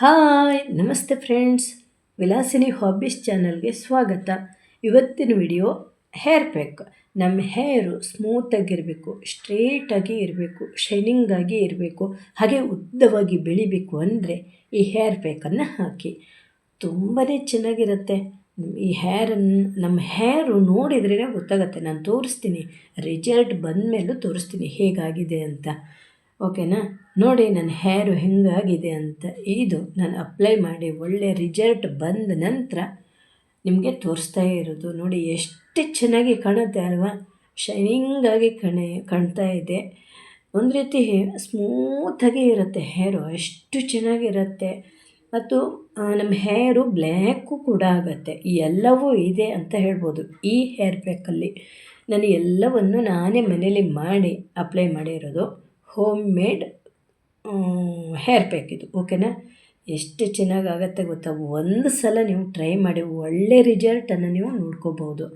Hi, ನಮಸ್ತೆ friends. Vilasini hobbies ಚಾನಲ್ಗೆ ಸ್ವಾಗತ. ಇವತ್ತಿನ ವಿಡಿಯೋ ಹೇರ್ ಪ್ಯಾಕ್ ನಮ್ಮ ಹೇರು ಸ್ಮೂತಾಗಿರಬೇಕು ಸ್ಟ್ರೇಟಾಗಿ ಇರಬೇಕು ಶೈನಿಂಗಾಗಿ ಇರಬೇಕು ಹಾಗೆ ಉದ್ದವಾಗಿ ಬೆಳಿಬೇಕು ಅಂದರೆ ಈ ಹೇರ್ ಪ್ಯಾಕನ್ನು ಹಾಕಿ. ತುಂಬಾ ಚೆನ್ನಾಗಿರುತ್ತೆ. ಈ ಹೇರನ್ನು ನಮ್ಮ ಹೇರು ನೋಡಿದ್ರೇ ಗೊತ್ತಾಗುತ್ತೆ. ನಾನು ತೋರಿಸ್ತೀನಿ. ರಿಜಲ್ಟ್ ಬಂದ ಮೇಲೂ ತೋರಿಸ್ತೀನಿ ಹೇಗಾಗಿದೆ ಅಂತ. ಓಕೆನಾ? ನೋಡಿ, ನನ್ನ ಹೇರು ಹೆಂಗಾಗಿದೆ ಅಂತ ಇದು ನಾನು ಅಪ್ಲೈ ಮಾಡಿ ಒಳ್ಳೆ ರಿಸಲ್ಟ್ ಬಂದ ನಂತರ ನಿಮಗೆ ತೋರಿಸ್ತಾ ಇರೋದು. ನೋಡಿ, ಎಷ್ಟು ಚೆನ್ನಾಗಿ ಕಾಣುತ್ತೆ ಅಲ್ವಾ? ಶೈನಿಂಗಾಗಿ ಕಣೆ, ಕಾಣ್ತಾ ಇದೆ. ಒಂದು ರೀತಿ ಸ್ಮೂತಾಗಿ ಇರುತ್ತೆ ಹೇರು ಅಷ್ಟು ಚೆನ್ನಾಗಿರುತ್ತೆ ಮತ್ತು ನಮ್ಮ ಹೇರು ಬ್ಲ್ಯಾಕು ಕೂಡ ಆಗುತ್ತೆ. ಎಲ್ಲವೂ ಇದೆ ಅಂತ ಹೇಳ್ಬೋದು. ಈ ಹೇರ್ ಪ್ಯಾಕಲ್ಲಿ ನಾನು ಎಲ್ಲವನ್ನು ನಾನೇ ಮನೇಲಿ ಮಾಡಿ ಅಪ್ಲೈ ಮಾಡಿರೋದು. ಹೋಮ್ ಮೇಡ್ ಹೇರ್ ಪ್ಯಾಕ್ ಇದು, ಓಕೆನಾ? ಎಷ್ಟು ಚೆನ್ನಾಗಾಗತ್ತೆ ಗೊತ್ತಾ? ಒಂದು ಸಲ ನೀವು ಟ್ರೈ ಮಾಡಿ, ಒಳ್ಳೆ ರಿಸಲ್ಟನ್ನು ನೀವು ನೋಡ್ಕೋಬೋದು.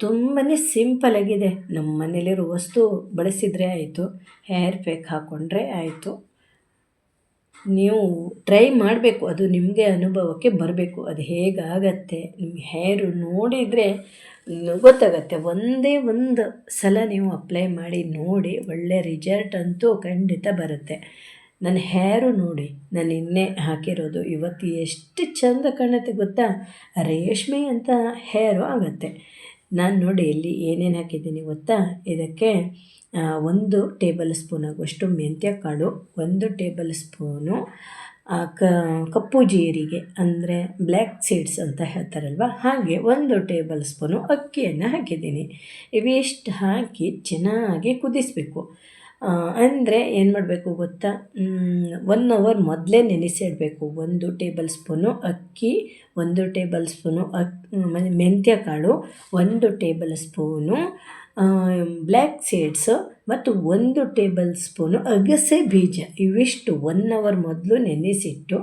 ತುಂಬಾ ಸಿಂಪಲಾಗಿದೆ ನಮ್ಮ ಮನೇಲಿರೋ ವಸ್ತು ಬಳಸಿದರೆ ಆಯಿತು, ಹೇರ್ ಪ್ಯಾಕ್ ಹಾಕ್ಕೊಂಡ್ರೆ ಆಯಿತು. ನೀವು ಟ್ರೈ ಮಾಡಬೇಕು, ಅದು ನಿಮಗೆ ಅನುಭವಕ್ಕೆ ಬರಬೇಕು, ಅದು ಹೇಗಾಗತ್ತೆ? ನಿಮ್ಮ ಹೇರು ನೋಡಿದರೆ ಗೊತ್ತಾಗತ್ತೆ. ಒಂದೇ ಒಂದು ಸಲ ನೀವು ಅಪ್ಲೈ ಮಾಡಿ ನೋಡಿ ಒಳ್ಳೆ ರಿಜಲ್ಟ್ ಅಂತೂ ಖಂಡಿತ ಬರುತ್ತೆ. ನನ್ನ ಹೇರು ನೋಡಿ, ನಾನು ಇನ್ನೇ ಹಾಕಿರೋದು ಇವತ್ತು ಎಷ್ಟು ಚಂದ ಕಾಣುತ್ತೆ ಗೊತ್ತಾ? ರೇಷ್ಮೆ ಅಂತ ಹೇರು ಆಗುತ್ತೆ. ನಾನು ನೋಡಿ ಇಲ್ಲಿ ಏನೇನು ಹಾಕಿದ್ದೀನಿ ಗೊತ್ತಾ? ಇದಕ್ಕೆ ಒಂದು ಟೇಬಲ್ ಸ್ಪೂನ್ ಆಗುವಷ್ಟು ಮೆಂತ್ಯ ಕಾಳು, ಒಂದು ಟೇಬಲ್ ಸ್ಪೂನು ಕ ಕಪ್ಪು ಜೀರಿಗೆ ಅಂದರೆ ಬ್ಲ್ಯಾಕ್ ಸೀಡ್ಸ್ ಅಂತ ಹೇಳ್ತಾರಲ್ವ? ಹಾಗೆ ಒಂದು ಟೇಬಲ್ ಸ್ಪೂನು ಅಕ್ಕಿಯನ್ನು ಹಾಕಿದ್ದೀನಿ. ಇವಿಷ್ಟು ಹಾಕಿ ಚೆನ್ನಾಗಿ ಕುದಿಸಬೇಕು. ಅಂದರೆ ಏನು ಮಾಡಬೇಕು ಗೊತ್ತಾ? ಒನ್ ಅವರ್ ಮೊದಲೇ ನೆನೆಸಿಡಬೇಕು. ಒಂದು ಟೇಬಲ್ ಸ್ಪೂನು ಅಕ್ಕಿ, ಒಂದು ಟೇಬಲ್ ಸ್ಪೂನು ಅಕ್ ಮೆಂತ್ಯ ಕಾಳು ಒಂದು ಟೇಬಲ್ ಸ್ಪೂನು ಬ್ಲ್ಯಾಕ್ ಸೀಡ್ಸ್ ಮತ್ತು ಒಂದು ಟೇಬಲ್ ಸ್ಪೂನು ಅಗಸೆ ಬೀಜ. ಇವಿಷ್ಟು ಒನ್ ಅವರ್ ಮೊದಲು ನೆನೆಸಿಟ್ಟು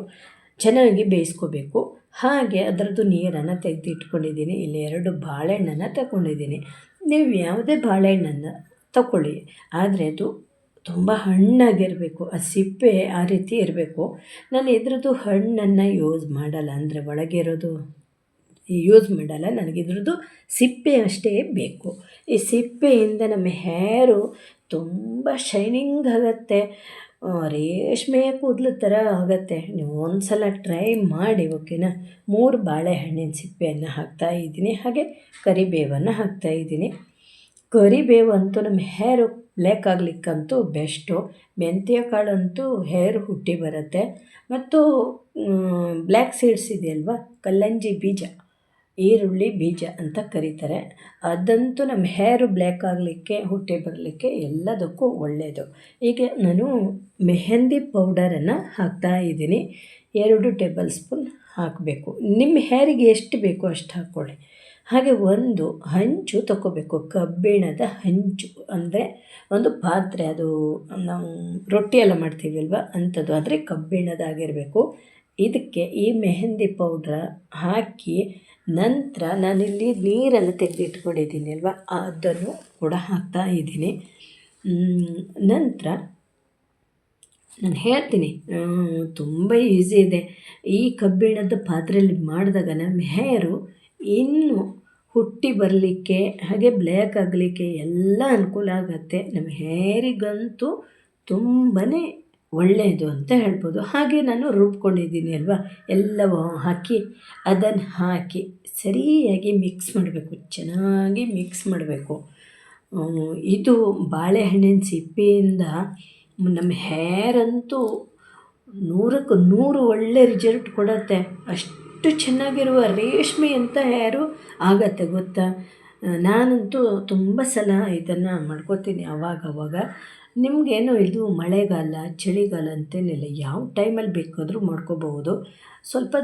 ಚೆನ್ನಾಗಿ ಬೇಯಿಸ್ಕೋಬೇಕು. ಹಾಗೆ ಅದರದ್ದು ನೀರನ್ನು ತೆಗೆದಿಟ್ಕೊಂಡಿದ್ದೀನಿ. ಇಲ್ಲಿ ಎರಡು ಬಾಳೆಹಣ್ಣನ್ನು ತಗೊಂಡಿದ್ದೀನಿ. ನೀವು ಯಾವುದೇ ಬಾಳೆಹಣ್ಣನ್ನು ತಗೊಳ್ಳಿ ಆದರೆ ಅದು ತುಂಬ ಹಣ್ಣಾಗಿರಬೇಕು. ಆ ಸಿಪ್ಪೆ ಆ ರೀತಿ ಇರಬೇಕು. ನಾನು ಇದ್ರದ್ದು ಹಣ್ಣನ್ನು ಯೂಸ್ ಮಾಡಲ್ಲ. ಅಂದರೆ ಒಳಗಿರೋದು ಯೂಸ್ ಮಾಡಲ್ಲ, ನನಗೆ ಇದ್ರದ್ದು ಸಿಪ್ಪೆ ಅಷ್ಟೇ ಬೇಕು. ಈ ಸಿಪ್ಪೆಯಿಂದ ನಮ್ಮ ಹೇರು ತುಂಬ ಶೈನಿಂಗ್ ಆಗುತ್ತೆ. ರೇಷ್ಮೆಯ ಕೂದಲು ಥರ ಆಗುತ್ತೆ. ನೀವು ಒಂದು ಸಲ ಟ್ರೈ ಮಾಡಿ, ಓಕೆನಾ? ಮೂರು ಬಾಳೆಹಣ್ಣಿನ ಸಿಪ್ಪೆಯನ್ನು ಹಾಕ್ತಾ ಇದ್ದೀನಿ. ಹಾಗೆ ಕರಿಬೇವನ್ನು ಹಾಕ್ತಾ ಇದ್ದೀನಿ. ಕರಿಬೇವು ಅಂತೂ ನಮ್ಮ ಹೇರು ಬ್ಲ್ಯಾಕ್ ಆಗಲಿಕ್ಕಂತೂ ಬೆಸ್ಟು. ಮೆಂತ್ಯ ಕಾಳಂತೂ ಹೇರ್ ಹುಟ್ಟಿ ಬರುತ್ತೆ. ಮತ್ತು ಬ್ಲ್ಯಾಕ್ ಸೀಡ್ಸ್ ಇದೆಯಲ್ವ? ಕಲ್ಲಂಜಿ ಬೀಜ. ಈರುಳ್ಳಿ ಬೀಜ ಅಂತ ಕರೀತಾರೆ. ಅದಂತೂ ನಮ್ಮ ಹೇರು ಬ್ಲ್ಯಾಕ್ ಆಗಲಿಕ್ಕೆ, ಹುಟ್ಟಿ ಬರಲಿಕ್ಕೆ ಎಲ್ಲದಕ್ಕೂ ಒಳ್ಳೆಯದು ಈಗ ನಾನು ಮೆಹಂದಿ ಪೌಡರನ್ನು ಹಾಕ್ತಾ ಇದ್ದೀನಿ. ಎರಡು ಟೇಬಲ್ ಸ್ಪೂನ್ ಹಾಕಬೇಕು. ನಿಮ್ಮ ಹೇರಿಗೆ ಎಷ್ಟು ಬೇಕೋ ಅಷ್ಟು ಹಾಕ್ಕೊಳ್ಳಿ. ಹಾಗೆ ಒಂದು ಹಂಚು ತಗೋಬೇಕು ಕಬ್ಬಿಣದ ಹಂಚು ಅಂದರೆ ಒಂದು ಪಾತ್ರೆ, ಅದು ನಾವು ರೊಟ್ಟಿ ಎಲ್ಲ ಮಾಡ್ತೀವಿ ಅಲ್ವಾ ಅಂಥದ್ದು. ಆದರೆ ಕಬ್ಬಿಣದಾಗಿರಬೇಕು. ಇದಕ್ಕೆ ಈ ಮೆಹಂದಿ ಪೌಡ್ರ ಹಾಕಿ ನಂತರ ನಾನಿಲ್ಲಿ ನೀರನ್ನು ತೆಗೆದಿಟ್ಕೊಂಡಿದ್ದೀನಿ ಅಲ್ವಾ? ಅದನ್ನು ಕೂಡ ಹಾಕ್ತಾ ಇದ್ದೀನಿ. ನಂತರ ನಾನು ಹೇಳ್ತೀನಿ. ತುಂಬ ಈಸಿ ಇದೆ. ಈ ಕಬ್ಬಿಣದ ಪಾತ್ರೆಯಲ್ಲಿ ಮಾಡಿದಾಗ ನಮ್ಮ ಹೇರು ಇನ್ನೂ ಹುಟ್ಟಿ ಬರಲಿಕ್ಕೆ, ಹಾಗೆ ಬ್ಲ್ಯಾಕ್ ಆಗಲಿಕ್ಕೆ ಎಲ್ಲ ಅನುಕೂಲ ಆಗುತ್ತೆ. ನಮ್ಮ ಹೇರಿಗಂತೂ ತುಂಬಾ ಒಳ್ಳೆಯದು ಅಂತ ಹೇಳ್ಬೋದು. ಹಾಗೆ ನಾನು ರುಬ್ಕೊಂಡಿದ್ದೀನಿ ಅಲ್ವಾ? ಎಲ್ಲವೂ ಹಾಕಿ ಅದನ್ನು ಹಾಕಿ ಸರಿಯಾಗಿ ಮಿಕ್ಸ್ ಮಾಡಬೇಕು. ಚೆನ್ನಾಗಿ ಮಿಕ್ಸ್ ಮಾಡಬೇಕು. ಇದು ಬಾಳೆಹಣ್ಣಿನ ಸಿಪ್ಪೆಯಿಂದ ನಮ್ಮ ಹೇರ್ ಅಂತೂ ನೂರಕ್ಕೆ ನೂರು ಒಳ್ಳೆ ರಿಸಲ್ಟ್ ಕೊಡುತ್ತೆ. ಅಷ್ಟು ಚೆನ್ನಾಗಿರುವ ರೇಷ್ಮೆ ಅಂತ ಹೇರು ಆಗತ್ತೆ ಗೊತ್ತಾ? ನಾನಂತೂ ತುಂಬ ಸಲ ಇದನ್ನು ಮಾಡ್ಕೋತೀನಿ ಅವಾಗ ನಿಮಗೇನು ಇದು ಮಳೆಗಾಲ, ಚಳಿಗಾಲ ಅಂತೇನಿಲ್ಲ, ಯಾವ ಟೈಮಲ್ಲಿ ಬೇಕಾದರೂ ಮಾಡ್ಕೋಬಹುದು. ಸ್ವಲ್ಪ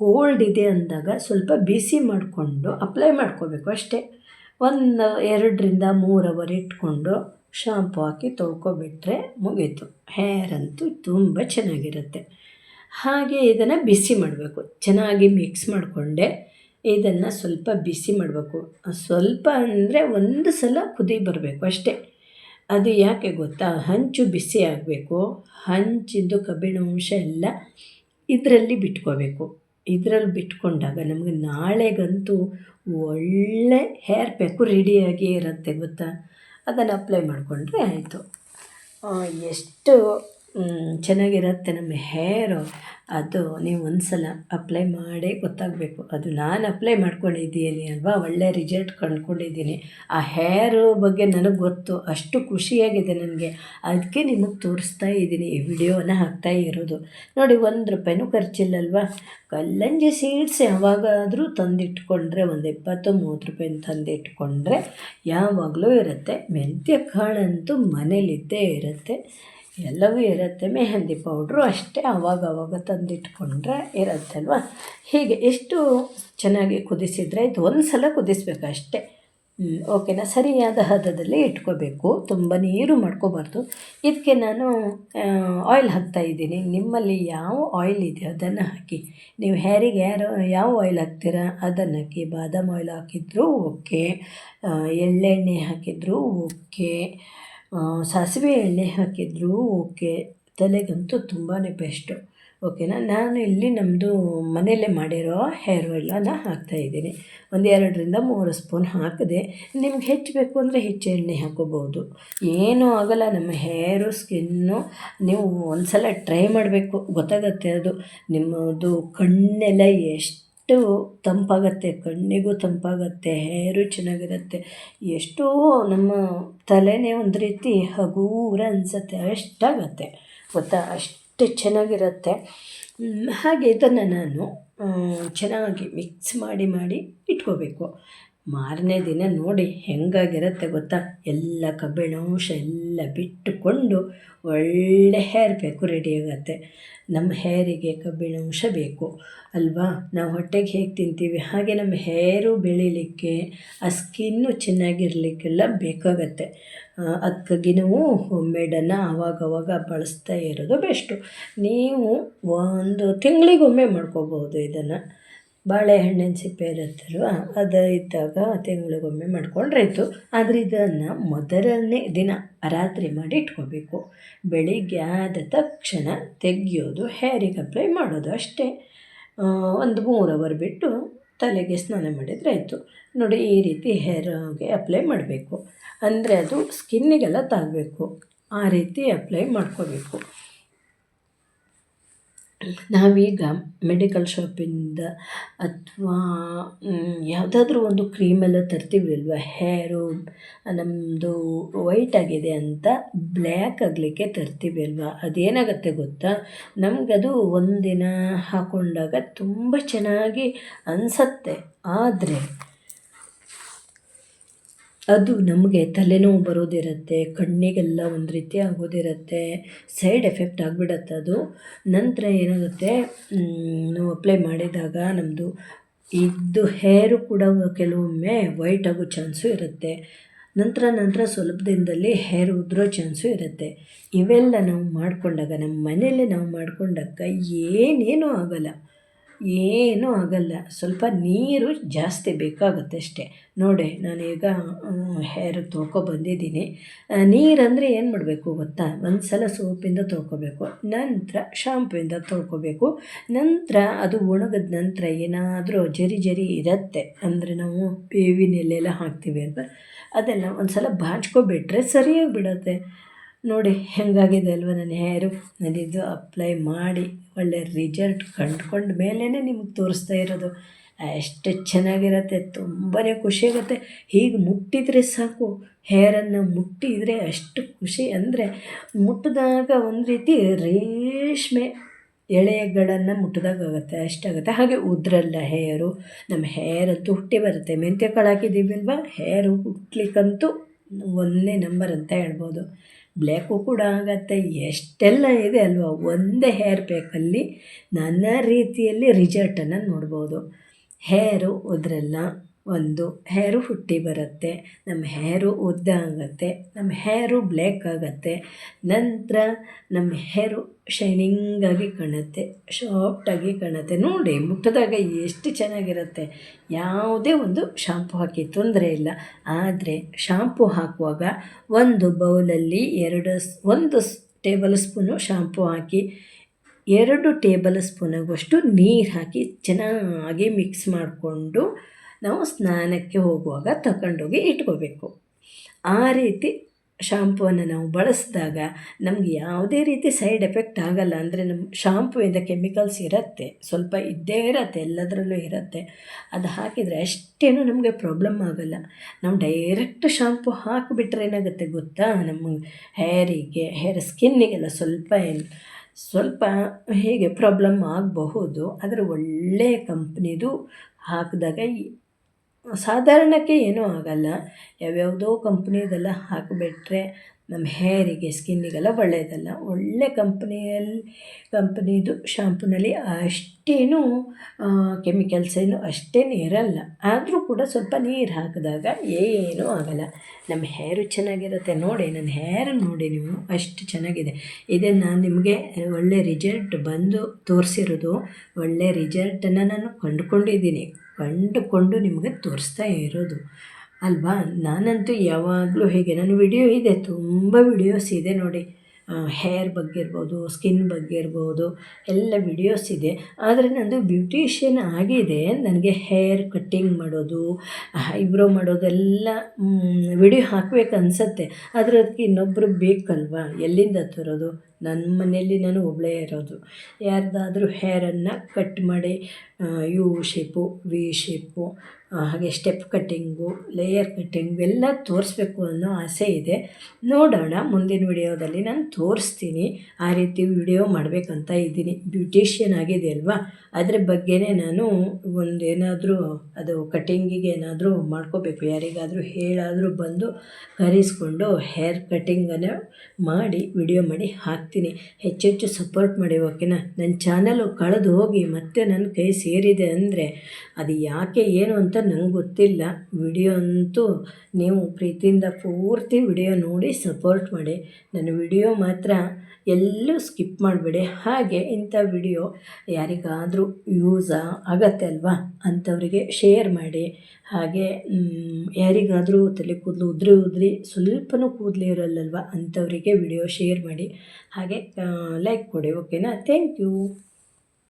ಕೋಲ್ಡ್ ಇದೆ ಅಂದಾಗ ಸ್ವಲ್ಪ ಬಿಸಿ ಮಾಡಿಕೊಂಡು ಅಪ್ಲೈ ಮಾಡ್ಕೋಬೇಕು ಅಷ್ಟೇ. ಒಂದು ಎರಡರಿಂದ ಮೂರು ಅವರ್ ಇಟ್ಕೊಂಡು ಶಾಂಪು ಹಾಕಿ ತೊಳ್ಕೊಬಿಟ್ರೆ ಮುಗೀತು. ಹೇರ್ ಅಂತೂ ತುಂಬ ಚೆನ್ನಾಗಿರುತ್ತೆ. ಹಾಗೆ ಇದನ್ನು ಬಿಸಿ ಮಾಡಬೇಕು. ಚೆನ್ನಾಗಿ ಮಿಕ್ಸ್ ಮಾಡಿಕೊಂಡೆ ಇದನ್ನು ಸ್ವಲ್ಪ ಬಿಸಿ ಮಾಡಬೇಕು. ಸ್ವಲ್ಪ ಅಂದರೆ ಒಂದು ಸಲ ಕುದಿ ಬರಬೇಕು ಅಷ್ಟೇ. ಅದು ಯಾಕೆ ಗೊತ್ತಾ? ಹಂಚು ಬಿಸಿ ಆಗಬೇಕು, ಹಂಚಿದ್ದು ಕಬ್ಬಿಣ ಅಂಶ ಎಲ್ಲ ಇದರಲ್ಲಿ ಬಿಟ್ಕೋಬೇಕು. ಇದರಲ್ಲಿ ಬಿಟ್ಕೊಂಡಾಗ ನಮಗೆ ನಾಳೆಗಂತೂ ಒಳ್ಳೆ ಹೇರ್ ಪ್ಯಾಕು ರೆಡಿಯಾಗಿ ಇರುತ್ತೆ ಗೊತ್ತಾ? ಅದನ್ನು ಅಪ್ಲೈ ಮಾಡಿಕೊಂಡ್ರೆ ಆಯಿತು. ಎಷ್ಟು ಚೆನ್ನಾಗಿರುತ್ತೆ ನಮ್ಮ ಹೇರು. ಅದು ನೀವು ಒಂದು ಸಲ ಅಪ್ಲೈ ಮಾಡೇ ಗೊತ್ತಾಗಬೇಕು. ಅದು ನಾನು ಅಪ್ಲೈ ಮಾಡ್ಕೊಂಡಿದ್ದೀನಿ ಅಲ್ವಾ? ಒಳ್ಳೆ ರಿಸಲ್ಟ್ ಕಂಡುಕೊಂಡಿದ್ದೀನಿ. ಆ ಹೇರು ಬಗ್ಗೆ ನನಗೆ ಗೊತ್ತು. ಅಷ್ಟು ಖುಷಿಯಾಗಿದೆ ನನಗೆ. ಅದಕ್ಕೆ ನಿಮಗೆ ತೋರಿಸ್ತಾ ಇದ್ದೀನಿ. ಈ ವಿಡಿಯೋನ ಹಾಕ್ತಾ ಇರೋದು. ನೋಡಿ, ಒಂದು ರೂಪಾಯಿನೂ ಖರ್ಚಿಲ್ಲಲ್ವಾ? ಕಲ್ಲಂಜಿ ಸೀಡ್ಸ್ ಯಾವಾಗಾದರೂ ತಂದಿಟ್ಕೊಂಡ್ರೆ, ಒಂದು ಇಪ್ಪತ್ತು, ಮೂವತ್ತು ರೂಪಾಯಿನ ತಂದಿಟ್ಕೊಂಡ್ರೆ, ಯಾವಾಗಲೂ ಇರುತ್ತೆ. ಮೆಂತ್ಯ ಕಾಳಂತೂ ಮನೇಲಿದ್ದೇ ಇರುತ್ತೆ. ಎಲ್ಲವೂ ಇರುತ್ತೆ. ಮೆಹಂದಿ ಪೌಡ್ರು ಅಷ್ಟೇ ಅವಾಗ ಅವಾಗ ತಂದಿಟ್ಕೊಂಡ್ರೆ ಇರುತ್ತಲ್ವ? ಹೀಗೆ ಎಷ್ಟು ಚೆನ್ನಾಗಿ ಕುದಿಸಿದರೆ ಇದು ಒಂದು ಸಲ ಕುದಿಸ್ಬೇಕು ಅಷ್ಟೇ. ಓಕೆನಾ ಸರಿಯಾದ ಹದದಲ್ಲಿ ಇಟ್ಕೋಬೇಕು. ತುಂಬ ನೀರು ಮಾಡ್ಕೋಬಾರ್ದು. ಇದಕ್ಕೆ ನಾನು ಆಯಿಲ್ ಹಾಕ್ತಾಯಿದ್ದೀನಿ ನಿಮ್ಮಲ್ಲಿ ಯಾವ ಆಯಿಲ್ ಇದೆ ಅದನ್ನು ಹಾಕಿ. ನೀವು ಹೇರಿಗೆ ಯಾರು, ಯಾವ ಆಯಿಲ್ ಹಾಕ್ತೀರಾ ಅದನ್ನು ಹಾಕಿ. ಬಾದಾಮ್ ಆಯಿಲ್ ಹಾಕಿದ್ರೂ ಓಕೆ ಎಳ್ಳೆಣ್ಣೆ ಹಾಕಿದ್ರೂ ಓಕೆ ಸಾಸಿವೆ ಎಣ್ಣೆ ಹಾಕಿದರೂ ಓಕೆ, ತಲೆಗಂತೂ ತುಂಬಾ ಬೆಸ್ಟು ಓಕೆನಾ ನಾನು ಇಲ್ಲಿ ನಮ್ಮದು ಮನೆಯಲ್ಲೇ ಮಾಡಿರೋ ಹೇರ್ ಆಯಿಲನ್ನು ಹಾಕ್ತಾಯಿದ್ದೀನಿ ಒಂದು ಎರಡರಿಂದ ಮೂರು ಸ್ಪೂನ್ ಹಾಕಿದೆ. ನಿಮ್ಗೆ ಹೆಚ್ಚು ಬೇಕು ಅಂದರೆ ಹೆಚ್ಚು ಎಣ್ಣೆ ಹಾಕೋಬೋದು ಏನೂ ಆಗೋಲ್ಲ, ನಮ್ಮ ಹೇರು ಸ್ಕಿನ್ನು ನೀವು ಒಂದು ಸಲ ಟ್ರೈ ಮಾಡಬೇಕು. ಗೊತ್ತಾಗತ್ತೆ ಅದು. ನಿಮ್ಮದು ಕಣ್ಣೆಲ್ಲ ಎಷ್ಟು ಎಷ್ಟು ತಂಪಾಗತ್ತೆ, ಕಣ್ಣಿಗೂ ತಂಪಾಗತ್ತೆ, ಹೇರು ಚೆನ್ನಾಗಿರುತ್ತೆ ಎಷ್ಟೋ ನಮ್ಮ ತಲೆನೇ ಒಂದು ರೀತಿ ಹಗೂರ ಅನಿಸುತ್ತೆ, ಅಷ್ಟಾಗತ್ತೆ. ಗೊತ್ತಾ? ಅಷ್ಟು ಚೆನ್ನಾಗಿರುತ್ತೆ. ಹಾಗೆ ಇದನ್ನು ನಾನು ಚೆನ್ನಾಗಿ ಮಿಕ್ಸ್ ಮಾಡಿ ಮಾಡಿ ಇಟ್ಕೋಬೇಕು. ಮಾರನೇ ದಿನ ನೋಡಿ ಹೆಂಗಾಗಿರುತ್ತೆ ಗೊತ್ತಾ? ಎಲ್ಲ ಕಬ್ಬಿಣಾಂಶ ಎಲ್ಲ ಬಿಟ್ಟುಕೊಂಡು ಒಳ್ಳೆ ಹೇರ್ ಬೇಕು ರೆಡಿಯಾಗತ್ತೆ ನಮ್ಮ ಹೇರಿಗೆ ಕಬ್ಬಿಣಾಂಶ ಬೇಕು, ಅಲ್ವಾ? ನಾವು ಹೊಟ್ಟೆಗೆ ಹೇಗೆ ತಿಂತೀವಿ? ಹಾಗೆ ನಮ್ಮ ಹೇರು ಬೆಳೀಲಿಕ್ಕೆ, ಆ ಸ್ಕಿನ್ನು ಚೆನ್ನಾಗಿರಲಿಕ್ಕೆಲ್ಲ ಬೇಕಾಗತ್ತೆ. ಅದಕ್ಕಾಗಿ ನಾವು ಹೋಮ್ ಮೇಡನ್ನು ಆವಾಗವಾಗ ಬಳಸ್ತಾ ಇರೋದು ಬೆಸ್ಟು ನೀವು ಒಂದು ತಿಂಗಳಿಗೊಮ್ಮೆ ಮಾಡ್ಕೋಬೋದು ಇದನ್ನು. ಬಾಳೆಹಣ್ಣಿನ ಸಿಪ್ಪೆ ಇರುತ್ತಲ್ವ, ಅದು ಇದ್ದಾಗ ತಿಂಗಳಿಗೊಮ್ಮೆ ಮಾಡ್ಕೊಂಡ್ರಾಯ್ತು. ಆದರೆ ಇದನ್ನು ಮೊದಲನೇ ದಿನ ರಾತ್ರಿ ಮಾಡಿ ಇಟ್ಕೋಬೇಕು. ಬೆಳಿಗ್ಗೆ ಆದ ತಕ್ಷಣ ತೆಗೆಯೋದು, ಹೇರಿಗೆ ಅಪ್ಲೈ ಮಾಡೋದು ಅಷ್ಟೇ. ಒಂದು ಮೂರು ಅವರ್ ಬಿಟ್ಟು ತಲೆಗೆ ಸ್ನಾನ ಮಾಡಿದರೆ ಆಯಿತು ನೋಡಿ, ಈ ರೀತಿ ಹೇರ್ಗೆ ಅಪ್ಲೈ ಮಾಡಬೇಕು. ಅಂದರೆ ಅದು ಸ್ಕಿನ್ನಿಗೆಲ್ಲ ತಾಗಬೇಕು. ಆ ರೀತಿ ಅಪ್ಲೈ ಮಾಡ್ಕೋಬೇಕು. ನಾವೀಗ ಮೆಡಿಕಲ್ ಶಾಪಿಂದ ಅಥವಾ ಯಾವುದಾದ್ರೂ ಒಂದು ಕ್ರೀಮೆಲ್ಲ ತರ್ತೀವಿ ಅಲ್ವ ಹೇರು ನಮ್ಮದು ವೈಟ್ ಆಗಿದೆ ಅಂತ ಬ್ಲ್ಯಾಕ್ ಆಗಲಿಕ್ಕೆ ತರ್ತೀವಿ ಅಲ್ವಾ ಅದೇನಾಗುತ್ತೆ ಗೊತ್ತಾ? ನಮಗದು ಒಂದಿನ ಹಾಕೊಂಡಾಗ ತುಂಬ ಚೆನ್ನಾಗಿ ಅನಿಸತ್ತೆ. ಆದರೆ ಅದು ನಮಗೆ ತಲೆನೋವು ಬರೋದಿರುತ್ತೆ, ಕಣ್ಣಿಗೆಲ್ಲ ಒಂದು ರೀತಿ ಆಗೋದಿರುತ್ತೆ, ಸೈಡ್ ಎಫೆಕ್ಟ್ ಆಗಿಬಿಡತ್ತೆ ಅದು. ನಂತರ ಏನಾಗುತ್ತೆ ನಾವು ಅಪ್ಲೈ ಮಾಡಿದಾಗ ನಮ್ಮದು ಇದು ಹೇರು ಕೂಡ ಕೆಲವೊಮ್ಮೆ ವೈಟ್ ಆಗೋ ಚಾನ್ಸು ಇರುತ್ತೆ. ನಂತರ ನಂತರ ಸ್ವಲ್ಪ ದಿನದಲ್ಲಿ ಹೇರ್ ಉದುರೋ ಚಾನ್ಸು ಇರುತ್ತೆ. ಇವೆಲ್ಲ ನಾವು ಮಾಡಿಕೊಂಡಾಗ ನಮ್ಮ ಮನೆಯಲ್ಲೇ ನಾವು ಮಾಡಿಕೊಂಡಾಗ ಏನೇನೂ ಆಗೋಲ್ಲ. ಏನೂ ಆಗಲ್ಲ. ಸ್ವಲ್ಪ ನೀರು ಜಾಸ್ತಿ ಬೇಕಾಗುತ್ತೆ ಅಷ್ಟೇ. ನೋಡಿ, ನಾನೀಗ ಹೇರ್ ತೊಳ್ಕೊಬಂದಿದ್ದೀನಿ ನೀರಂದರೆ ಏನು ಮಾಡಬೇಕು ಗೊತ್ತಾ? ಒಂದು ಸಲ ಸೋಪಿಂದ ತೊಳ್ಕೊಬೇಕು, ನಂತರ ಶಾಂಪುಯಿಂದ ತೊಳ್ಕೊಬೇಕು. ನಂತರ ಅದು ಒಣಗಿದ ನಂತರ ಏನಾದರೂ ಜರಿ ಜರಿ ಇರುತ್ತೆ. ಅಂದರೆ ನಾವು ಬೇವಿನೆಲ್ಲೆಲ್ಲ ಹಾಕ್ತೀವಿ ಅಂತ ಅದೆಲ್ಲ ಒಂದು ಸಲ ಬಾಚ್ಕೊಬಿಟ್ರೆ ಸರಿಯಾಗಿ ಬಿಡುತ್ತೆ. ನೋಡಿ, ಹೆಂಗಾಗಿದೆ ಅಲ್ವ ನನ್ನ ಹೇರು ನಾನಿದು ಅಪ್ಲೈ ಮಾಡಿ, ಒಳ್ಳೆ ರಿಸಲ್ಟ್ ಕಂಡುಕೊಂಡ ಮೇಲೇ ನಿಮ್ಗೆ ತೋರಿಸ್ತಾ ಇರೋದು. ಎಷ್ಟು ಚೆನ್ನಾಗಿರುತ್ತೆ ತುಂಬಾ ಖುಷಿಯಾಗುತ್ತೆ ಹೀಗೆ ಮುಟ್ಟಿದರೆ ಸಾಕು ಹೇರನ್ನು ಮುಟ್ಟಿದರೆ ಅಷ್ಟು ಖುಷಿ ಅಂದರೆ ಮುಟ್ಟಿದಾಗ ಒಂದು ರೀತಿ ರೇಷ್ಮೆ ಎಳೆಗಳನ್ನು ಮುಟ್ಟಿದಾಗ ಆಗುತ್ತೆ ಅಷ್ಟಾಗುತ್ತೆ ಹಾಗೆ ಉದ್ರಲ್ಲ ಹೇರು ನಮ್ಮ ಹೇರಂತೂ ಹುಟ್ಟಿ ಬರುತ್ತೆ. ಮೆಂತ್ಯ ಕಾಳು ಅಲ್ವಾ ಹೇರು ಹುಟ್ಲಿಕ್ಕಂತೂ ಒಂದೇ ನಂಬರ್ ಅಂತ ಹೇಳ್ಬೋದು. ಬ್ಲ್ಯಾಕು ಕೂಡ ಆಗತ್ತೆ. ಎಷ್ಟೆಲ್ಲ ಇದೆ ಅಲ್ವಾ? ಒಂದೇ ಹೇರ್ ಪ್ಯಾಕಲ್ಲಿ ನಾನಾ ರೀತಿಯಲ್ಲಿ ರಿಜಲ್ಟನ್ನು ನೋಡ್ಬೋದು. ಹೇರು ಉದ್ರಲ್ಲ ಒಂದು ಹೇರು ಹುಟ್ಟಿ ಬರುತ್ತೆ, ನಮ್ಮ ಹೇರು ಉದ್ದ ಆಗುತ್ತೆ, ನಮ್ಮ ಹೇರು ಬ್ಲ್ಯಾಕ್ ಆಗುತ್ತೆ, ನಂತರ ನಮ್ಮ ಹೇರು ಶೈನಿಂಗಾಗಿ ಕಾಣುತ್ತೆ ಸಾಫ್ಟಾಗಿ ಕಾಣುತ್ತೆ. ನೋಡಿ, ಮುಟ್ಟದಾಗ ಎಷ್ಟು ಚೆನ್ನಾಗಿರುತ್ತೆ. ಯಾವುದೇ ಒಂದು ಶಾಂಪು ಹಾಕಿ, ತೊಂದರೆ ಇಲ್ಲ. ಆದರೆ ಶಾಂಪು ಹಾಕುವಾಗ ಒಂದು ಬೌಲಲ್ಲಿ ಎರಡು ಒಂದು ಟೇಬಲ್ ಸ್ಪೂನು ಶಾಂಪು ಹಾಕಿ, ಎರಡು ಟೇಬಲ್ ಸ್ಪೂನಾಗುವಷ್ಟು ನೀರು ಹಾಕಿ ಚೆನ್ನಾಗಿ ಮಿಕ್ಸ್ ಮಾಡಿಕೊಂಡು ನಾವು ಸ್ನಾನಕ್ಕೆ ಹೋಗುವಾಗ ತಗೊಂಡೋಗಿ ಇಟ್ಕೋಬೇಕು. ಆ ರೀತಿ ಶಾಂಪುವನ್ನು ನಾವು ಬಳಸಿದಾಗ ನಮಗೆ ಯಾವುದೇ ರೀತಿ ಸೈಡ್ ಎಫೆಕ್ಟ್ ಆಗಲ್ಲ. ಅಂದರೆ ನಮ್ಮ ಶಾಂಪುವಿಂದ ಕೆಮಿಕಲ್ಸ್ ಇರುತ್ತೆ, ಸ್ವಲ್ಪ ಇದ್ದೇ ಇರುತ್ತೆ, ಎಲ್ಲದರಲ್ಲೂ ಇರುತ್ತೆ. ಅದು ಹಾಕಿದರೆ ಅಷ್ಟೇನು ನಮಗೆ ಪ್ರಾಬ್ಲಮ್ ಆಗಲ್ಲ. ನಾವು ಡೈರೆಕ್ಟ್ ಶಾಂಪು ಹಾಕಿಬಿಟ್ರೆ ಏನಾಗುತ್ತೆ ಗೊತ್ತಾ? ನಮ್ಮ ಹೇರಿಗೆ, ಹೇರ್ ಸ್ಕಿನ್ನಿಗೆಲ್ಲ ಸ್ವಲ್ಪ ಏನು ಸ್ವಲ್ಪ ಹೇಗೆ ಪ್ರಾಬ್ಲಮ್ ಆಗಬಹುದು. ಆದರೆ ಒಳ್ಳೆಯ ಕಂಪ್ನಿದು ಹಾಕಿದಾಗ ಸಾಧಾರಣಕ್ಕೆ ಏನೂ ಆಗಲ್ಲ. ಯಾವ್ಯಾವುದೋ ಕಂಪ್ನಿದೆಲ್ಲ ಹಾಕಿಬಿಟ್ರೆ ನಮ್ಮ ಹೇರಿಗೆ, ಸ್ಕಿನ್ನಿಗೆಲ್ಲ ಒಳ್ಳೆಯದಲ್ಲ ಒಳ್ಳೆ ಕಂಪ್ನಿಯಲ್ಲಿ ಕಂಪ್ನಿದು ಶಾಂಪೂನಲ್ಲಿ ಅಷ್ಟೇನು ಕೆಮಿಕಲ್ಸ್ ಏನು ಅಷ್ಟೇನು ಇರಲ್ಲ. ಆದರೂ ಕೂಡ ಸ್ವಲ್ಪ ನೀರು ಹಾಕಿದಾಗ ಏನೂ ಆಗಲ್ಲ. ನಮ್ಮ ಹೇರು ಚೆನ್ನಾಗಿರುತ್ತೆ. ನೋಡಿ, ನನ್ನ ಹೇರ್ ನೋಡಿ ನೀವು, ಅಷ್ಟು ಚೆನ್ನಾಗಿದೆ. ಇದೇ, ನಾನು ನಿಮಗೆ ಒಳ್ಳೆ ರಿಸಲ್ಟ್ ಬಂದು ತೋರಿಸಿರೋದು. ಒಳ್ಳೆ ರಿಸಲ್ಟನ್ನು ನಾನು ಕಂಡುಕೊಂಡಿದ್ದೀನಿ. ಕಂಡುಕೊಂಡು ನಿಮಗೆ ತೋರಿಸ್ತಾ ಇರೋದು. ಅಲ್ವಾ? ನಾನಂತೂ ಯಾವಾಗಲೂ ಹೇಗೆ, ನನ್ನ ವಿಡಿಯೋ ಇದೆ, ತುಂಬ ವಿಡಿಯೋಸ್ ಇದೆ ನೋಡಿ. ಹೇರ್ ಬಗ್ಗೆ ಇರ್ಬೋದು ಸ್ಕಿನ್ ಬಗ್ಗೆ ಇರ್ಬೋದು, ಎಲ್ಲ ವಿಡಿಯೋಸ್ ಇದೆ. ಆದರೆ ನಂದು ಬ್ಯೂಟಿಷಿಯನ್ ಆಗಿದೆ, ನನಗೆ ಹೇರ್ ಕಟ್ಟಿಂಗ್ ಮಾಡೋದು ಐಬ್ರೋ ಮಾಡೋದೆಲ್ಲ ವಿಡಿಯೋ ಹಾಕಬೇಕು ಅನಿಸತ್ತೆ. ಆದರೆ ಅದಕ್ಕೆ ಇನ್ನೊಬ್ಬರು ಬೇಕಲ್ವಾ? ಎಲ್ಲಿಂದ ತರೋದು? ನನ್ನ ಮನೆಯಲ್ಲಿ ನಾನು ಒಬ್ಬಳೇ ಇರೋದು. ಯಾರ್ದಾದರೂ ಹೇರನ್ನು ಕಟ್ ಮಾಡಿ ಯು ಶೇಪು ವಿ ಶೇಪು ಹಾಗೆ ಸ್ಟೆಪ್ ಕಟ್ಟಿಂಗು ಲೇಯರ್ ಕಟ್ಟಿಂಗು ಎಲ್ಲ ತೋರಿಸ್ಬೇಕು ಅನ್ನೋ ಆಸೆ ಇದೆ. ನೋಡೋಣ, ಮುಂದಿನ ವಿಡಿಯೋದಲ್ಲಿ ನಾನು ತೋರಿಸ್ತೀನಿ. ಆ ರೀತಿ ವಿಡಿಯೋ ಮಾಡಬೇಕಂತ ಇದ್ದೀನಿ. ಬ್ಯೂಟಿಷಿಯನ್ ಆಗಿದೆ ಅಲ್ವಾ? ಅದ್ರ ಬಗ್ಗೆನೇ ನಾನು ಒಂದೇನಾದರೂ, ಅದು ಕಟ್ಟಿಂಗಿಗೆ ಏನಾದರೂ ಮಾಡ್ಕೋಬೇಕು. ಯಾರಿಗಾದರೂ ಹೇಳಾದರೂ ಬಂದು ಕರೆಸ್ಕೊಂಡು ಹೇರ್ ಕಟ್ಟಿಂಗನ್ನು ಮಾಡಿ, ವಿಡಿಯೋ ಮಾಡಿ ಹಾಕ್ತೀನಿ ಹೆಚ್ಚೆಚ್ಚು ಸಪೋರ್ಟ್ ಮಾಡಿ ಓಕೆನಾ? ನನ್ನ ಚಾನಲು ಕಳೆದು ಹೋಗಿ ಮತ್ತೆ ನನ್ನ ಕೈ ಸೇರಿದೆ ಅಂದರೆ ಅದು ಯಾಕೆ ಏನು ಅಂತ ನಂಗೆ ಗೊತ್ತಿಲ್ಲ. ವಿಡಿಯೋ ಅಂತೂ ನೀವು ಪ್ರೀತಿಯಿಂದ ಪೂರ್ತಿ ವಿಡಿಯೋ ನೋಡಿ ಸಪೋರ್ಟ್ ಮಾಡಿ. ನನ್ನ ವಿಡಿಯೋ ಮಾತ್ರ ಎಲ್ಲೂ ಸ್ಕಿಪ್ ಮಾಡಬೇಡಿ. ಹಾಗೆ ಇಂಥ ವಿಡಿಯೋ ಯಾರಿಗಾದರೂ ಯೂಸ ಆಗತ್ತೆ ಅಲ್ವಾ ಅಂಥವರಿಗೆ ಶೇರ್ ಮಾಡಿ. ಹಾಗೆ ಯಾರಿಗಾದರೂ ತಲೆ ಕೂದಲು ಉದ್ರಿ ಉದ್ರಿ ಸ್ವಲ್ಪನೂ ಕೂದಲು ಇರಲ್ಲಲ್ವ ಅಂಥವರಿಗೆ ವಿಡಿಯೋ ಶೇರ್ ಮಾಡಿ. ಹಾಗೆ ಲೈಕ್ ಕೊಡಿ ಓಕೆನಾ ಥ್ಯಾಂಕ್ ಯು